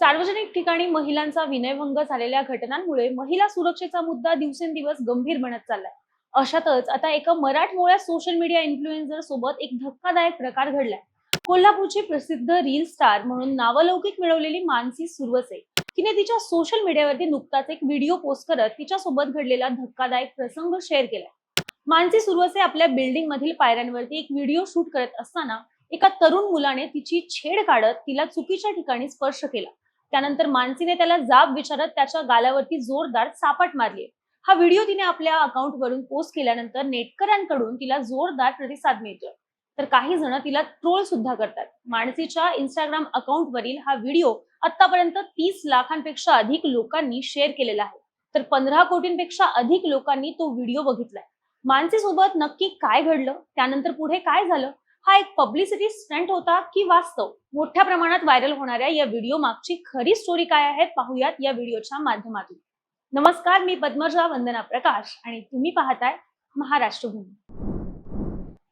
सार्वजनिक ठिकाणी महिलांचा विनयभंग झालेल्या घटनांमुळे महिला सुरक्षेचा मुद्दा दिवसेंदिवस गंभीर बनत चाललाय. अशातच आता एका मराठमोळ्या सोशल मीडिया इन्फ्लुएन्झर सोबत एक धक्कादायक प्रकार घडलाय. कोल्हापूरची प्रसिद्ध रील स्टार म्हणून नावलौकिक मिळवलेली मानसी सुरवसे तिने तिच्या सोशल मीडियावरती नुकताच एक व्हिडिओ पोस्ट करत तिच्यासोबत घडलेला धक्कादायक प्रसंग शेअर केलाय. मानसी सुरवसे आपल्या बिल्डिंग मधील पायऱ्यांवरती एक व्हिडिओ शूट करत असताना एका तरुण मुलाने तिची छेड काढत तिला चुकीच्या ठिकाणी स्पर्श केला. त्यानंतर मानसीने त्याला जाब विचारत त्याच्या गालावरती जोरदार चापट मारली. हा व्हिडिओ तिने आपल्या अकाउंट वरून पोस्ट केल्यानंतर नेटकऱ्यांकडून तिला जोरदार प्रतिसाद मिळतो. तर काही जण तिला ट्रोल सुद्धा करतात. मानसीच्या इंस्टाग्राम अकाउंट वरील हा व्हिडिओ आतापर्यंत तीस लाखांपेक्षा अधिक लोकांनी शेअर केलेला आहे. तर पंधरा कोटींपेक्षा अधिक लोकांनी तो व्हिडिओ बघितलाय. मानसी सोबत नक्की काय घडलं? त्यानंतर पुढे काय झालं? हा एक पब्लिसिटी स्टंट होता की वास्तव? मोठ्या प्रमाणात व्हायरल होणाऱ्या या व्हिडिओ मागची खरी स्टोरी काय आहे? पाहूयात या व्हिडिओच्या माध्यमातून. नमस्कार मी पद्मजा वंदना प्रकाश आणि तुम्ही पाहताय महाराष्ट्रभूमी.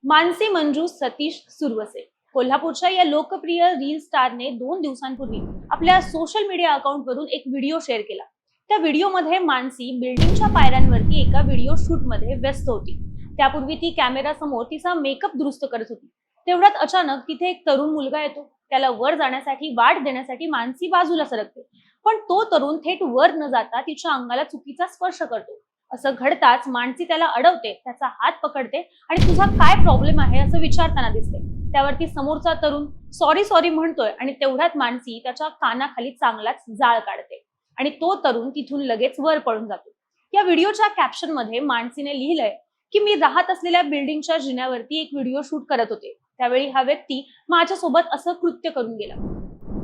मानसी मंजू सतीश सुरवसे. कोल्हापूरच्या या लोकप्रिय रील स्टारने दोन दिवसांपूर्वी आपल्या सोशल मीडिया अकाउंट वरून एक व्हिडिओ शेअर केला. त्या व्हिडिओमध्ये मानसी बिल्डिंगच्या पायऱ्यांवरती एका व्हिडिओ शूटमध्ये व्यस्त होती. त्यापूर्वी ती कॅमेरा समोर तिचा मेकअप दुरुस्त करत होती. तेवढ्यात अचानक तिथे एक तरुण मुलगा येतो. त्याला वर जाण्यासाठी वाट देण्यासाठी मानसी बाजूला सरकते. पण तो तरुण थेट वर न जाता तिच्या अंगाला चुकीचा स्पर्श करतो. असं घडताच मानसी त्याला अडवते त्याचा हात पकडते आणि तुझा काय प्रॉब्लेम आहे असं विचारताना दिसते. त्यावरती समोरचा तरुण सॉरी सॉरी म्हणतोय आणि तेवढ्यात मानसी त्याच्या कानाखाली चांगलाच जाळ काढते आणि तो तरुण तिथून लगेच वर पळून जातो. या व्हिडिओच्या कॅप्शनमध्ये मानसीने लिहिलंय की मी राहत असलेल्या बिल्डिंगच्या जिन्यावरती एक व्हिडिओ शूट करत होते. त्यावेळी हा व्यक्ती माझ्यासोबत असं कृत्य करून गेला.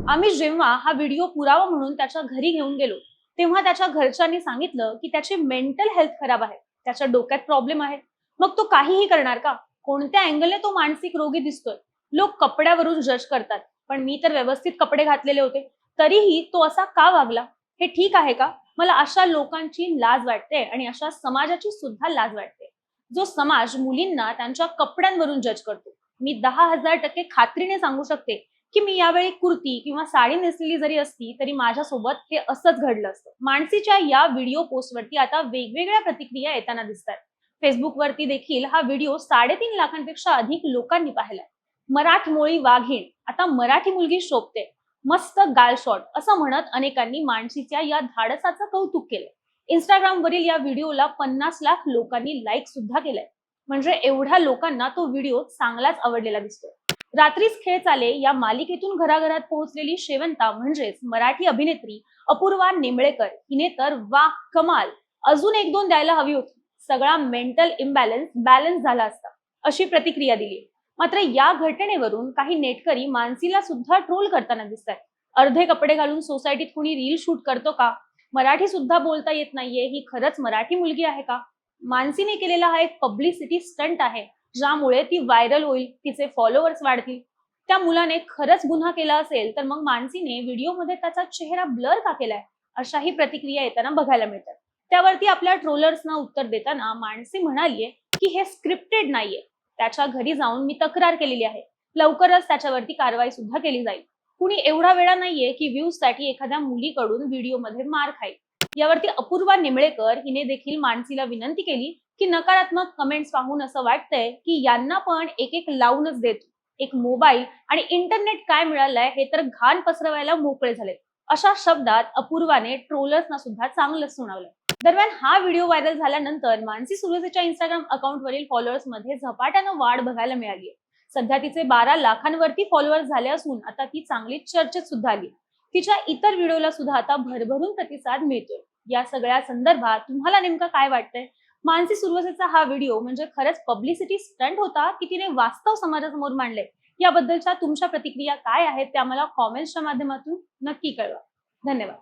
आम्ही जेव्हा हा व्हिडिओ पुरावा म्हणून त्याच्या घरी घेऊन गेलो तेव्हा त्याच्या घरच्यांनी सांगितलं की त्याची मेंटल हेल्थ खराब आहे त्याच्या डोक्यात प्रॉब्लेम आहे. मग तो काहीही करणार का? कोणत्या अँगलने तो मानसिक रोगी दिसतोय? लोक कपड्यावरून जज करतात पण मी तर व्यवस्थित कपडे घातलेले होते. तरीही तो असा का वागला? हे ठीक आहे का? मला अशा लोकांची लाज वाटते आणि अशा समाजाची सुद्धा लाज वाटते. जो समाज मुलींना त्यांच्या कपड्यांवरून जज करतो. मी दहा हजार टक्के खात्रीने सांगू शकते की मी यावेळी कुर्ती किंवा साडी नेसलेली जरी असती तरी माझ्यासोबत हे असंच घडलं असतं. मानसीच्या या व्हिडिओ पोस्टवरती आता वेगवेगळ्या प्रतिक्रिया येताना दिसतात फेसबुकवरती देखील हा व्हिडिओ साडेतीन लाखांपेक्षा अधिक लोकांनी पाहिलाय. मराठमोळी वाघीण आता मराठी मुलगी शोभते मस्त गाल शॉट असं म्हणत अनेकांनी मानसीच्या या धाडसाचं कौतुक केलंय. इंस्टाग्राम वरील या व्हिडिओला पन्नास लाख लोकांनी लाईक सुद्धा केलंय. म्हणजे एवढ्या लोकांना तो व्हिडिओ चांगलाच आवडलेला दिसतोय. रात्रीच खेळ चाले या मालिकेतून घराघरात पोहोचलेली शेवंता म्हणजेच मराठी अभिनेत्री अपूर्वा निंबळेकर. हिने तर वा कमाल. अजून एक दोन द्यायला हवी होती. सगळा मेंटल इम्बॅलन्स बॅलन्स झाला असता. अशी प्रतिक्रिया दिली. मात्र या घटनेवरून काही नेटकरी मानसीला सुद्धा ट्रोल करताना दिसतात अर्धे कपडे घालून सोसायटीत कुणी रील शूट करतो का? मराठी सुद्धा बोलता येत नाहीये. ही खरंच मराठी मुलगी आहे का? मानसीने केलेला हा एक पब्लिसिटी स्टंट आहे ज्यामुळे ती व्हायरल होईल तिचे फॉलोअर्स वाढतील. त्या मुलाने खरंच गुन्हा केला असेल तर मग मानसीने व्हिडिओमध्ये त्याचा चेहरा ब्लर का केलाय अशाही प्रतिक्रिया येताना बघायला मिळतात. त्यावरती आपल्या ट्रोलर्सना उत्तर देताना मानसी म्हणालीये की हे स्क्रिप्टेड नाहीये. त्याच्या घरी जाऊन मी तक्रार केलेली आहे. लवकरच त्याच्यावरती कारवाई सुद्धा केली जाईल. कुणी एवढा वेळा नाहीये की व्ह्यूजसाठी एखाद्या मुलीकडून व्हिडिओमध्ये मार खाईल. यावरती अपूर्वा निमळेकर हिने देखील मानसीला विनंती केली की नकारात्मक कमेंट्स पाहून असं वाटतंय की यांना पण एक एक लावूनच देतो. एक मोबाईल आणि इंटरनेट काय मिळालंय हे तर घाण पसरवायला मोकळे झाले अशा शब्दात अपूर्वाने ट्रोलर्सना सुद्धा चांगलंच सुनावलंय. दरम्यान हा व्हिडिओ व्हायरल झाल्यानंतर मानसी सुरजेच्या इंस्टाग्राम अकाउंटवरील फॉलोअर्समध्ये झपाट्यानं वाढ बघायला मिळाली सध्या तिचे बारा लाखांवरती फॉलोअर्स झाले असून आता ती चांगली चर्चेत सुद्धा आली तिच्या इतर व्हिडिओला सुद्धा आता भरभरून प्रतिसाद मिळतोय. या सगळ्या संदर्भात तुम्हाला नेमकं काय वाटतंय? मानसी सुरवसेचा हा व्हिडिओ म्हणजे खरंच पब्लिसिटी स्टंट होता की तिने वास्तव समाजासमोर मांडले याबद्दलच्या तुमच्या प्रतिक्रिया काय आहेत त्या मला कॉमेंट्सच्या माध्यमातून नक्की कळवा. धन्यवाद.